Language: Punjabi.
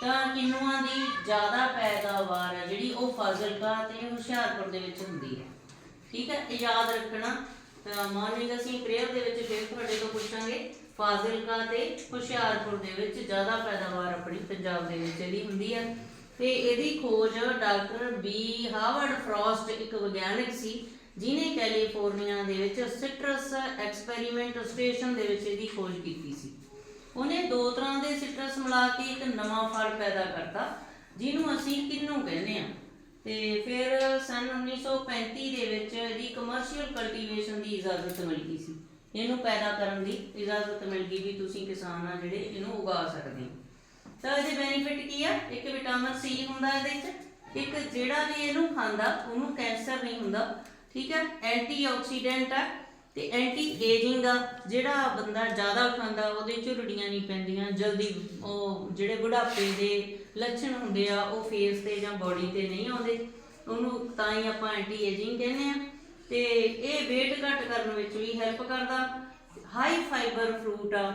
ਤਾਂ ਕਿੰਨੂਆਂ ਦੀ ਜ਼ਿਆਦਾ ਪੈਦਾਵਾਰ ਹੈ ਜਿਹੜੀ ਉਹ ਫਾਜ਼ਿਲਕਾ ਤੇ ਹੁਸ਼ਿਆਰਪੁਰ ਦੇ ਵਿੱਚ ਹੁੰਦੀ ਹੈ। ਠੀਕ ਹੈ, ਇਹ ਯਾਦ ਰੱਖਣਾ। ਮਾਰਨਿੰਗ ਅਸੀਂ ਪ੍ਰੇਅਰ ਦੇ ਵਿੱਚ ਫਿਰ ਤੁਹਾਡੇ ਤੋਂ ਪੁੱਛਾਂਗੇ, ਫਾਜ਼ਿਲਕਾ ਤੇ ਹੁਸ਼ਿਆਰਪੁਰ ਦੇ ਵਿੱਚ ਜ਼ਿਆਦਾ ਪੈਦਾਵਾਰ ਆਪਣੀ ਪੰਜਾਬ ਦੇ ਵਿੱਚ ਇਹਦੀ ਹੁੰਦੀ ਹੈ। ਤੇ ਇਹਦੀ ਖੋਜ ਡਾਕਟਰ ਬੀ ਹਾਵਰਡ ਫਰੋਸਟ ਇੱਕ ਵਿਗਿਆਨਕ ਸੀ ਜਿਨੇ ਕੈਲੀਫੋਰਨੀਆ ਦੇ ਵਿੱਚ ਸਿਟਰਸ ਐਕਸਪੈਰੀਮੈਂਟ ਸਟੇਸ਼ਨ ਦੇ ਵਿੱਚ ਇਹਦੀ ਖੋਜ ਕੀਤੀ ਸੀ। ਉਹਨੇ ਦੋ ਤਰ੍ਹਾਂ ਦੇ ਸਿਟਰਸ ਮਿਲਾ ਕੇ ਇੱਕ ਨਵਾਂ ਫਲ ਪੈਦਾ ਕਰਤਾ, ਜਿਹਨੂੰ ਅਸੀਂ ਕਿੰਨੂ ਕਹਿੰਦੇ ਆ ਤੇ ਫਿਰ ਸਨ 1935 ਦੇ ਵਿੱਚ ਇਹਦੀ ਕਮਰਸ਼ੀਅਲ ਕਲਟੀਵੇਸ਼ਨ ਦੀ ਇਜਾਜ਼ਤ ਮਿਲ ਗਈ ਸੀ। ਇਹਨੂੰ ਪੈਦਾ ਕਰਨ ਦੀ ਇਜਾਜ਼ਤ ਮਿਲ ਗਈ ਵੀ ਤੁਸੀਂ ਕਿਸਾਨ ਆ ਜਿਹੜੇ ਇਹਨੂੰ ਉਗਾ ਸਕਦੇ ਹੋ। ਤਾਂ ਇਹਦੇ ਬੈਨੀਫਿਟ ਕੀ ਆ? ਇੱਕ ਵਿਟਾਮਿਨ ਸੀ ਹੁੰਦਾ ਇਹਦੇ ਵਿੱਚ, ਇੱਕ ਜਿਹੜਾ ਵੀ ਇਹਨੂੰ ਖਾਂਦਾ, ਉਹਨੂੰ ਕੈਂਸਰ ਨਹੀਂ ਹੁੰਦਾ, ਠੀਕ ਹੈ? ਐਂਟੀਆਕਸੀਡੈਂਟ ਆ। ਤੇ ਐਂਟੀ ਏਜਿੰਗ ਆ ਜਿਹੜਾ ਬੰਦਾ ਜ਼ਿਆਦਾ ਖਾਂਦਾ, ਉਹਦੇ ਝੁਰੜੀਆਂ ਨਹੀਂ ਪੈਂਦੀਆਂ, ਜਲਦੀ ਉਹ ਜਿਹੜੇ ਬੁਢਾਪੇ ਦੇ ਲੱਛਣ ਹੁੰਦੇ ਆ, ਉਹ ਫੇਸ ਤੇ ਜਾਂ ਬਾਡੀ ਤੇ ਨਹੀਂ ਆਉਂਦੇ। ਉਹਨੂੰ ਤਾਂ ਹੀ ਆਪਾਂ ਐਂਟੀ ਏਜਿੰਗ ਕਹਿੰਦੇ ਆ। ਤੇ ਇਹ weight ਘੱਟ ਕਰਨ ਵਿੱਚ ਵੀ ਹੈਲਪ ਕਰਦਾ। ਹਾਈ ਫਾਈਬਰ ਫਰੂਟ ਆ